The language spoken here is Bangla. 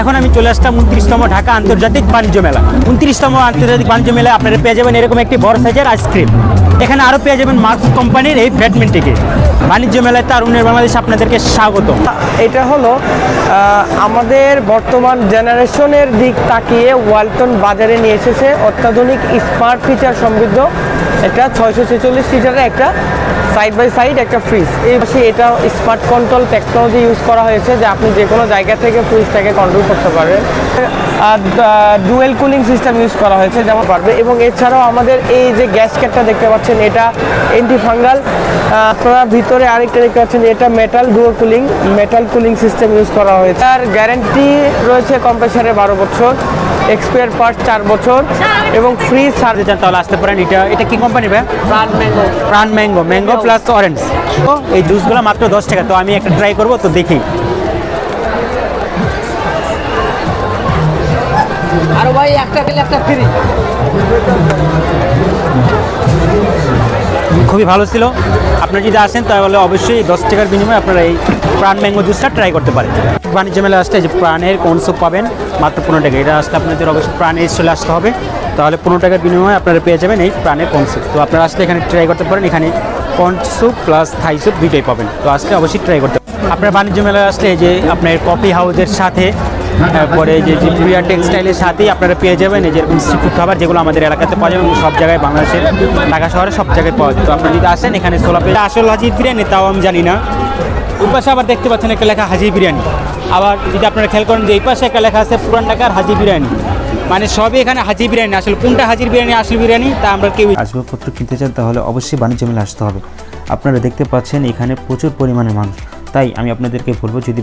এখন আমি চলে আসলাম উনত্রিশতম ঢাকা আন্তর্জাতিক বাণিজ্য মেলা। উনত্রিশতম আন্তর্জাতিক বাণিজ্য মেলায় আপনারা পেয়ে যাবেন এরকম একটি বড় সাইজের আইসক্রিম। এখানে আরও পেয়ে যাবেন মার্কস কোম্পানির এই ব্যাডমিন্টনকে বাণিজ্য মেলায় তারুণের বাংলাদেশ আপনাদেরকে স্বাগত এটা হলো আমাদের বর্তমান জেনারেশনের দিক তাকিয়ে ওয়ালটন বাজারে নিয়ে এসেছে অত্যাধুনিক স্মার্ট ফিচার সমৃদ্ধ একটা ছয়শো ছেচল্লিশ লিটারের একটা সাইড বাই সাইড একটা ফ্রিজ এই পাশে এটা স্মার্ট কন্ট্রোল টেকনোলজি ইউজ করা হয়েছে যে আপনি যে কোনো জায়গা থেকে ফ্রিজটাকে কন্ট্রোল করতে পারবেন। আর ডুয়েল কুলিং সিস্টেম ইউজ করা হয়েছে যেমন পারবে এবং এছাড়াও আমাদের এই যে গ্যাস ক্যাটটা দেখতে পাচ্ছেন, এটা এন্টি ফাঙ্গাল আপনারা ভিতরে আরেকটা দেখতে পাচ্ছেন, এটা metal duo cooling metal cooling system use করা হয়েছে। আর গ্যারেন্টি রয়েছে কম্প্রেসারে বারো বছর। এক্সপায়ার পার্ট চার বছর এবং ফ্রি সার্জ চান তাহলে আসতে পারেন। এটা এটা কি কোম্পানি ভাই? প্রাণ ম্যাঙ্গো প্রাণ ম্যাঙ্গো ম্যাঙ্গো প্লাস অরেঞ্জ তো এই জুসগুলো মাত্র দশ টাকা। তো আমি একটা ট্রাই করব তো দেখি। আর ভাই একটা দিলে একটা ফ্রি খুবই ভালো ছিল। আপনারা যদি আসেন, তাহলে অবশ্যই দশ টাকার বিনিময়ে আপনারা এই প্রাণ ম্যাঙ্গো জুসটা ট্রাই করতে পারেন। বাণিজ্য মেলা আসলে যে প্রাণের কোন স্যুপ পাবেন, মাত্র পনেরো টাকা। এটা আসলে আপনাদের অবশ্যই প্রাণের চলে আসতে হবে। তাহলে পনেরো টাকার বিনিময়ে আপনারা পেয়ে যাবেন এই প্রাণের কোন স্যুপ তো আপনারা আসলে এখানে ট্রাই করতে পারেন। এখানে corn soup plus Thai soup দুইটাই পাবেন। তো আসলে অবশ্যই ট্রাই করতে আপনার বাণিজ্য মেলায় আসলে যে আপনার কফি হাউসের সাথে তারপরে যে যে প্রিয়া টেক্সটাইলের সাথেই আপনারা পেয়ে যাবেন এই যেরকম সি ফুড খাবার যেগুলো আমাদের এলাকাতে পাওয়া যাবে সব জায়গায় বাংলাদেশের, ঢাকা শহরে সব জায়গায় পাওয়া যায় তো আপনারা যদি আসেন, এখানে সোলা পেয়ে আসল হাজি বিরিয়ানি, তাও আমি জানি না। ওই পাশে আবার দেখতে পাচ্ছেন একটা লেখা হাজি বিরিয়ানি। আবার যদি আপনারা খেয়াল করেন যে এই পাশে একটা লেখা আছে পুরান ঢাকার হাজি বিরিয়ানি। মানে সবই এখানে হাজি বিরিয়ানি। আসলে কোনটা হাজির বিরিয়ানি, আসল বিরিয়ানি, তা আমরা কেউ আসবাবপত্র কিনতে চান, তাহলে অবশ্যই বাণিজ্য মেলা আসতে হবে। আপনারা দেখতে পাচ্ছেন এখানে প্রচুর পরিমাণে মানুষ। তাই আমি আপনাদেরকে বলব যদি